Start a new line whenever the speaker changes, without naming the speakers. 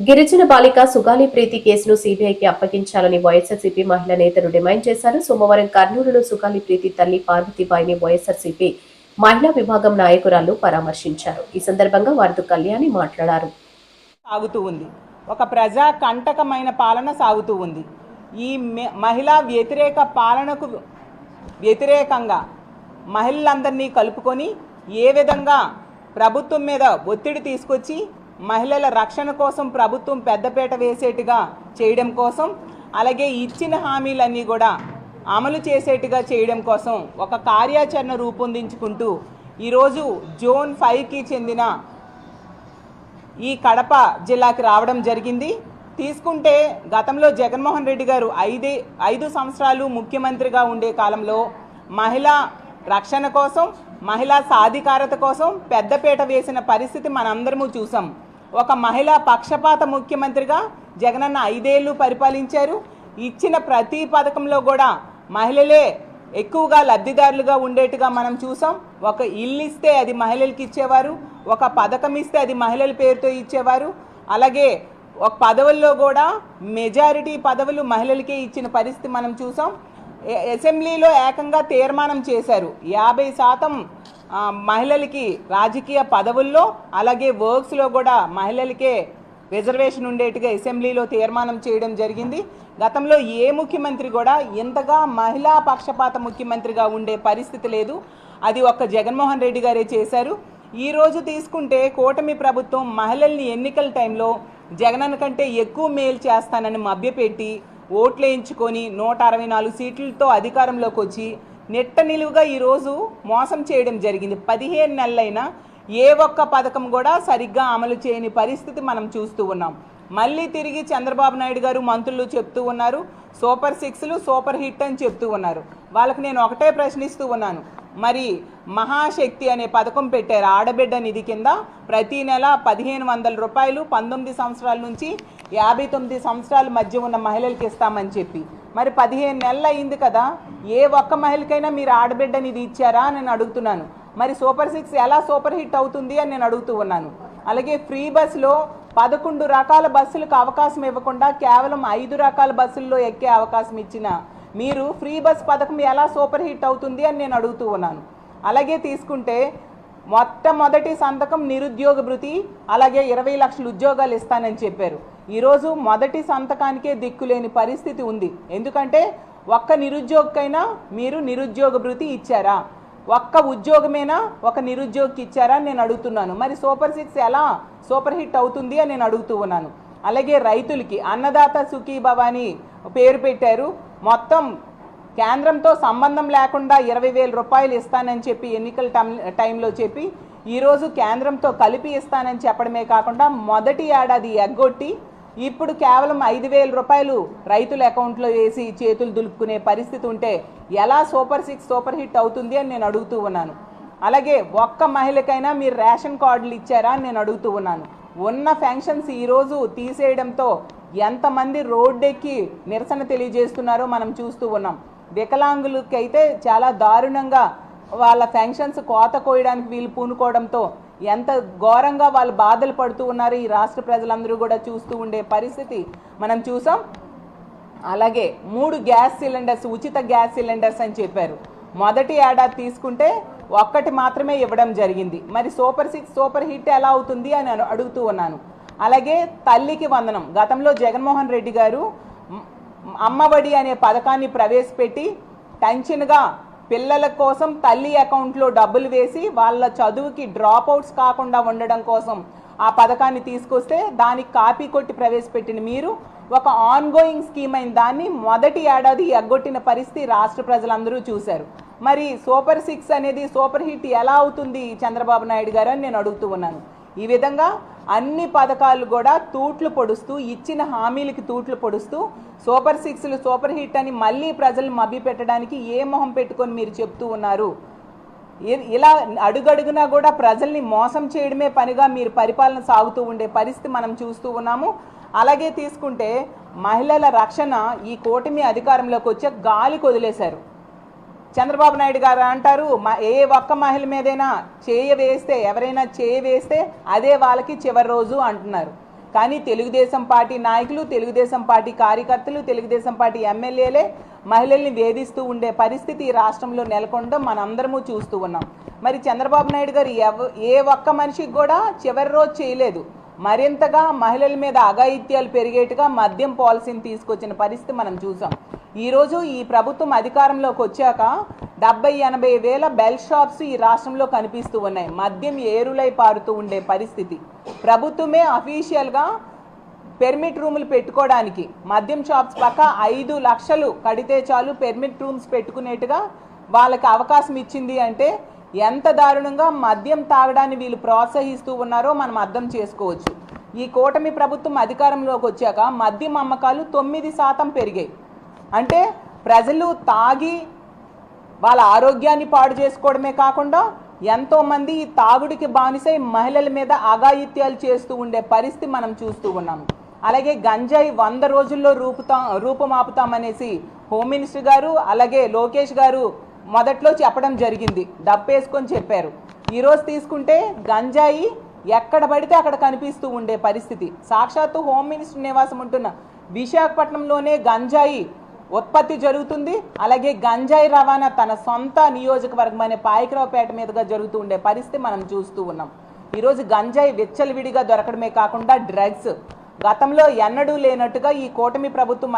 గిరిజన బాలిక సుగాలి ప్రీతి కేసును సీబీఐకి అప్పగించాలని వైఎస్ఆర్సీపీ మహిళా నేతలు డిమాండ్ చేశారు. సోమవారం కర్నూలులో సుగాలి ప్రీతి తల్లి పార్వతీబాయిని వైఎస్ఆర్సీపీ మహిళా విభాగం నాయకురాలు పరామర్శించారు. ఈ సందర్భంగా వారితో కళ్యాణి మాట్లాడారు.
సాగుతూ ఉంది. ఒక ప్రజా కంటకమైన పాలన సాగుతూ ఉంది. ఈ మె- మహిళా వ్యతిరేక పాలనకు వ్యతిరేకంగా మహిళలందరినీ కలుపుకొని ఏ విధంగా ప్రభుత్వం మీద ఒత్తిడి తీసుకొచ్చి మహిళల రక్షణ కోసం ప్రభుత్వం పెద్దపేట వేసేట్టుగా చేయడం కోసం అలాగే ఇచ్చిన హామీలన్నీ కూడా అమలు చేసేట్టుగా చేయడం కోసం ఒక కార్యాచరణ రూపొందించుకుంటూ ఈరోజు జోన్ ఫైవ్కి చెందిన ఈ కడప జిల్లాకి రావడం జరిగింది. తీసుకుంటే గతంలో జగన్మోహన్ రెడ్డి గారు ఐదే ఐదు సంవత్సరాలు ముఖ్యమంత్రిగా ఉండే కాలంలో మహిళా రక్షణ కోసం మహిళా సాధికారత కోసం పెద్దపీట వేసిన పరిస్థితి మనందరము చూసాం. ఒక మహిళా పక్షపాత ముఖ్యమంత్రిగా జగనన్న ఐదేళ్ళు పరిపాలించారు. ఇచ్చిన ప్రతి పథకంలో కూడా మహిళలే ఎక్కువగా లబ్ధిదారులుగా ఉండేట్టుగా మనం చూసాం. ఒక ఇల్లు ఇస్తే అది మహిళలకి ఇచ్చేవారు ఒక పథకం ఇస్తే అది మహిళల పేరుతో ఇచ్చేవారు. అలాగే ఒక పదవుల్లో కూడా మెజారిటీ పదవులు మహిళలకే ఇచ్చిన పరిస్థితి మనం చూసాం. అసెంబ్లీలో ఏకంగా తీర్మానం చేశారు. యాభై శాతం మహిళలకి రాజకీయ పదవుల్లో అలాగే వర్క్స్లో కూడా మహిళలకే రిజర్వేషన్ ఉండేట్టుగా అసెంబ్లీలో తీర్మానం చేయడం జరిగింది. గతంలో ఏ ముఖ్యమంత్రి కూడా ఇంతగా మహిళా పక్షపాత ముఖ్యమంత్రిగా ఉండే పరిస్థితి లేదు. అది ఒక్క జగన్మోహన్ రెడ్డి గారే చేశారు. ఈరోజు తీసుకుంటే కూటమి ప్రభుత్వం మహిళల్ని ఎన్నికల టైంలో జగనన్న కంటే ఎక్కువ మేలు చేస్తానని మభ్యపెట్టి ఓట్లు వేయించుకొని నూట అరవై నాలుగు సీట్లతో అధికారంలోకి వచ్చి నెట్ట నిలువుగా ఈరోజు మోసం చేయడం జరిగింది. పదిహేను నెలలైనా ఏ ఒక్క పథకం కూడా సరిగ్గా అమలు చేయని పరిస్థితి మనం చూస్తూ ఉన్నాం. మళ్ళీ తిరిగి చంద్రబాబు నాయుడు గారు మంత్రులు చెప్తూ ఉన్నారు. సూపర్ సిక్స్లు సూపర్ హిట్ అని చెప్తూ ఉన్నారు. వాళ్ళకి నేను ఒకటే ప్రశ్నిస్తూ ఉన్నాను. మరి మహాశక్తి అనే పథకం పెట్టారు ఆడబిడ్డ నిధి కింద. ప్రతి నెల పదిహేను వందల రూపాయలు పంతొమ్మిది సంవత్సరాల నుంచి యాభై తొమ్మిది సంవత్సరాల మధ్య ఉన్న మహిళలకి ఇస్తామని చెప్పి. మరి పదిహేను నెలలు అయింది కదా ఏ ఒక్క మహిళకైనా మీరు ఆడబిడ్డ నిధి ఇచ్చారా అని నేను అడుగుతున్నాను. మరి సూపర్ సిక్స్ ఎలా సూపర్ హిట్ అవుతుంది అని నేను అడుగుతూ ఉన్నాను. అలాగే ఫ్రీ బస్సులో పదకొండు రకాల బస్సులకు అవకాశం ఇవ్వకుండా కేవలం ఐదు రకాల బస్సుల్లో ఎక్కే అవకాశం ఇచ్చిన మీరు ఫ్రీ బస్ పథకం ఎలా సూపర్ హిట్ అవుతుంది అని నేను అడుగుతూ ఉన్నాను. అలాగే తీసుకుంటే మొట్టమొదటి సంతకం నిరుద్యోగ భృతి అలాగే ఇరవై లక్షల ఉద్యోగాలు ఇస్తానని చెప్పారు. ఈరోజు మొదటి సంతకానికే దిక్కులేని పరిస్థితి ఉంది. ఎందుకంటే ఒక్క నిరుద్యోగకైనా మీరు నిరుద్యోగ భృతి ఇచ్చారా? ఒక్క ఉద్యోగమేనా ఒక నిరుద్యోగికి ఇచ్చారా అని నేను అడుగుతున్నాను. మరి సూపర్ సిక్స్ ఎలా సూపర్ హిట్ అవుతుంది అని నేను అడుగుతూ ఉన్నాను. అలాగే రైతులకి అన్నదాత సుఖీ భవాని పేరు పెట్టారు. మొత్తం కేంద్రంతో సంబంధం లేకుండా ఇరవై వేల రూపాయలు ఇస్తానని చెప్పి ఎన్నికల టైం- టైంలో చెప్పి ఈరోజు కేంద్రంతో కలిపి ఇస్తానని చెప్పడమే కాకుండా మొదటి ఏడాది ఎగ్గొట్టి ఇప్పుడు కేవలం ఐదు వేల రూపాయలు రైతుల అకౌంట్లో వేసి చేతులు దులుపుకునే పరిస్థితి ఉంటే ఎలా సూపర్ సిక్స్ సూపర్ హిట్ అవుతుంది అని నేను అడుగుతూ ఉన్నాను. అలాగే ఒక్క మహిళకైనా మీరు రేషన్ కార్డులు ఇచ్చారా అని నేను అడుగుతూ ఉన్నాను. ఉన్న ఫెన్షన్స్ ఈరోజు తీసేయడంతో ఎంతమంది రోడ్డెక్కి నిరసన తెలియజేస్తున్నారో మనం చూస్తూ ఉన్నాం. వికలాంగులకైతే చాలా దారుణంగా వాళ్ళ ఫెన్షన్స్ కోత కోయడానికి వీళ్ళు పూనుకోవడంతో ఎంత ఘోరంగా వాళ్ళు బాధలు పడుతూ ఉన్నారు ఈ రాష్ట్ర ప్రజలందరూ కూడా చూస్తూ ఉండే పరిస్థితి మనం చూసాం. అలాగే మూడు గ్యాస్ సిలిండర్స్ ఉచిత గ్యాస్ సిలిండర్స్ అని చెప్పారు. మొదటి ఏడాది తీసుకుంటే ఒక్కటి మాత్రమే ఇవ్వడం జరిగింది. మరి సూపర్ సిక్స్ సూపర్ హిట్ ఎలా అవుతుంది అని అడుగుతూ ఉన్నాను. అలాగే తల్లికి వందనం. గతంలో జగన్మోహన్ రెడ్డి గారు అమ్మఒడి అనే పథకాన్ని ప్రవేశపెట్టి టెన్షన్గా పిల్లల కోసం తల్లి అకౌంట్లో డబ్బులు వేసి వాళ్ళ చదువుకి డ్రాప్ అవుట్స్ కాకుండా ఉండడం కోసం ఆ పథకాన్ని తీసుకొస్తే దానికి కాపీ కొట్టి ప్రవేశపెట్టిన మీరు ఒక ఆన్గోయింగ్ స్కీమ్ అయిన దాన్ని మొదటి ఏడాది ఎగ్గొట్టిన పరిస్థితి రాష్ట్ర ప్రజలందరూ చూశారు. మరి సూపర్ సిక్స్ అనేది సూపర్ హిట్ ఎలా అవుతుంది చంద్రబాబు నాయుడు గారు అని నేను అడుగుతూ ఉన్నాను. ఈ విధంగా అన్ని పథకాలు కూడా తూట్లు పొడుస్తూ ఇచ్చిన హామీలకి తూట్లు పొడుస్తూ సూపర్ సిక్స్లు సూపర్ హిట్ అని మళ్ళీ ప్రజలు మభ్య పెట్టడానికి ఏ మొహం పెట్టుకొని మీరు చెప్తూ ఉన్నారు? ఇ- ఇలా అడుగడుగునా కూడా ప్రజల్ని మోసం చేయడమే పనిగా మీరు పరిపాలన సాగుతూ ఉండే పరిస్థితి మనం చూస్తూ ఉన్నాము. అలాగే తీసుకుంటే మహిళల రక్షణ ఈ కూటమి అధికారంలోకి వచ్చే గాలి కొదిలేశారు చంద్రబాబు నాయుడు గారు అంటారు మ- ఏ ఒక్క మహిళ మీదైనా చేయ వేస్తే ఎవరైనా చేయ వేస్తే అదే వాళ్ళకి చివరి రోజు అంటున్నారు. కానీ తెలుగుదేశం పార్టీ నాయకులు తెలుగుదేశం పార్టీ కార్యకర్తలు తెలుగుదేశం పార్టీ ఎమ్మెల్యేలే మహిళల్ని వేధిస్తూ ఉండే పరిస్థితి ఈ రాష్ట్రంలో నెలకొనడం మనందరము చూస్తూ ఉన్నాం. మరి చంద్రబాబు నాయుడు గారు ఎవ ఏ ఒక్క మనిషికి కూడా చివరి రోజు చేయలేదు. మరింతగా మహిళల మీద అఘాయిత్యాలు పెరిగేట్టుగా మద్యం పాలసీని తీసుకొచ్చిన పరిస్థితి మనం చూసాం. ఈరోజు ఈ ప్రభుత్వం అధికారంలోకి వచ్చాక డెబ్బై ఎనభై వేల బెల్ షాప్స్ ఈ రాష్ట్రంలో కనిపిస్తూ ఉన్నాయి. మద్యం ఏరులై పారుతూ ఉండే పరిస్థితి. ప్రభుత్వమే అఫీషియల్గా పెర్మిట్ రూములు పెట్టుకోవడానికి మద్యం షాప్స్ పక్క ఐదు లక్షలు కడితే చాలు పెర్మిట్ రూమ్స్ పెట్టుకునేట్టుగా వాళ్ళకి అవకాశం ఇచ్చింది అంటే ఎంత దారుణంగా మద్యం తాగడాన్ని వీళ్ళు ప్రోత్సహిస్తూ ఉన్నారో మనం అర్థం చేసుకోవచ్చు. ఈ కూటమి ప్రభుత్వం అధికారంలోకి వచ్చాక మద్యం అమ్మకాలు తొమ్మిది శాతం పెరిగాయి. అంటే ప్రజలు తాగి వాళ్ళ ఆరోగ్యాన్ని పాడు చేసుకోవడమే కాకుండా ఎంతోమంది ఈ తాగుడికి బానిసై మహిళల మీద అఘాయిత్యాలు చేస్తూ ఉండే పరిస్థితి మనం చూస్తూ ఉన్నాము అలాగే గంజాయి వంద రోజుల్లో రూపుతా రూపమాపుతామనేసి హోమ్ మినిస్టర్ గారు అలాగే లోకేష్ గారు మొదట్లో చెప్పడం జరిగింది. డప్పేసుకొని చెప్పారు. ఈరోజు తీసుకుంటే గంజాయి ఎక్కడ పడితే అక్కడ కనిపిస్తూ ఉండే పరిస్థితి. సాక్షాత్తు హోమ్ మినిస్టర్ నివాసం ఉంటున్న విశాఖపట్నంలోనే గంజాయి ఉత్పత్తి జరుగుతుంది. అలాగే గంజాయి రవాణా తన సొంత నియోజకవర్గం అనే పాయకరావుపేట మీదుగా జరుగుతూ ఉండే పరిస్థితి మనం చూస్తూ ఉన్నాం. ఈరోజు గంజాయి విచ్చలవిడిగా దొరకడమే కాకుండా డ్రగ్స్ గతంలో ఎన్నడూ లేనట్టుగా ఈ కూటమి ప్రభుత్వం